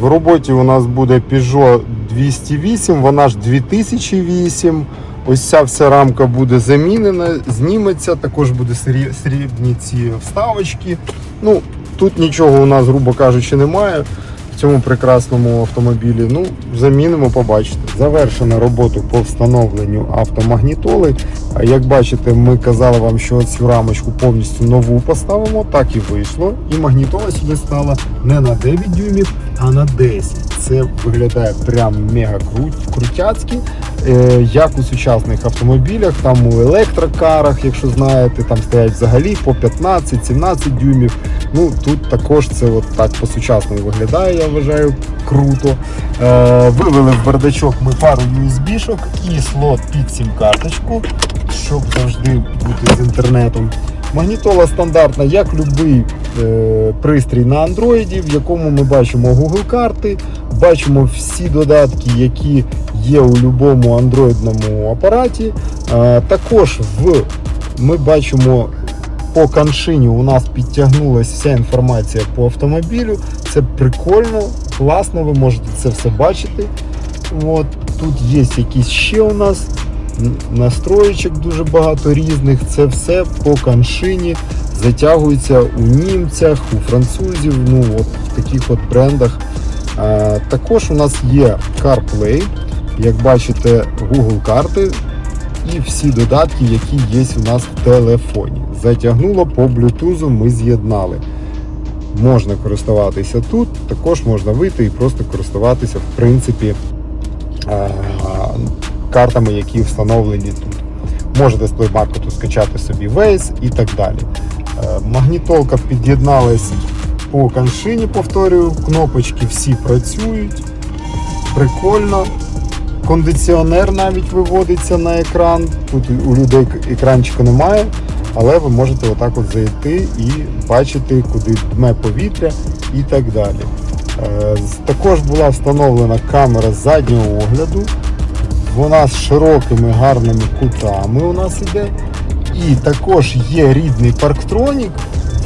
В роботі у нас буде Peugeot 208, вона ж 2008. Ось ця вся рамка буде замінена, зніметься, також буде срібні ці вставочки. Ну, тут нічого у нас, грубо кажучи, немає цьому прекрасному автомобілі. Ну, замінимо, побачите. Завершена робота по встановленню автомагнітоли. Як бачите, ми казали вам, що цю рамочку повністю нову поставимо, так і вийшло. І магнітола сюди стала не на 9 дюймів, а на 10. Це виглядає прям мега крут, крутяцьки, е, як у сучасних автомобілях, там у електрокарах, якщо знаєте, там стоять взагалі по 15-17 дюймів. Ну тут також це от так по-сучасному виглядає, я вважаю, круто. Е, вивели в бардачок ми пару USB-шок і слот під сім-карточку, щоб завжди бути з інтернетом. Магнітола стандартна, як будь-який е, пристрій на андроїді, в якому ми бачимо Google карти, бачимо всі додатки, які є у будь-якому андроїдному апараті. Е, також в, ми бачимо по каншині у нас підтягнулася вся інформація по автомобілю. Це прикольно, класно, ви можете це все бачити. От, тут є якісь ще у нас настроєчок дуже багато різних. Це все по каншині затягується у німцях, у французів, ну от в таких от брендах. А, також у нас є CarPlay, як бачите, Google карти і всі додатки, які є у нас в телефоні. Затягнуло по Bluetooth, ми з'єднали. Можна користуватися тут, також можна вийти і просто користуватися, в принципі, е, картами, які встановлені тут. Можете з Market скачати собі Waze і так далі. Е, Магнітолка під'єдналась по каншині, повторюю, кнопочки всі працюють. Прикольно. Кондиціонер навіть виводиться на екран. Тут у людей екранчика немає, але ви можете отак от зайти і бачити, куди дме повітря і так далі. Е, Також була встановлена камера заднього огляду. Вона з широкими гарними кутами у нас іде. І також є рідний парктронік,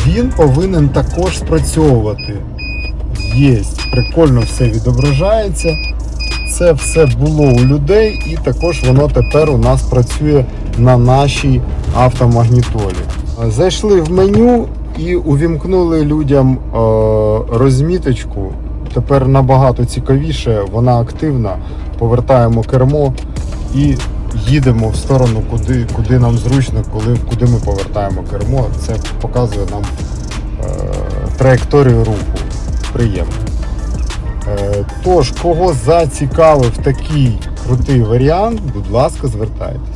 він повинен також спрацьовувати. Є, прикольно все відображається. Це все було у людей, і також воно тепер у нас працює на нашій автомагнітолі. Зайшли в меню і увімкнули людям е, розміточку. Тепер набагато цікавіше, вона активна. Повертаємо кермо і їдемо в сторону, куди, куди нам зручно, коли, куди ми повертаємо кермо. Це показує нам е, траєкторію руху. Приємно. Тож, кого зацікавив такий крутий варіант, будь ласка, звертайтесь.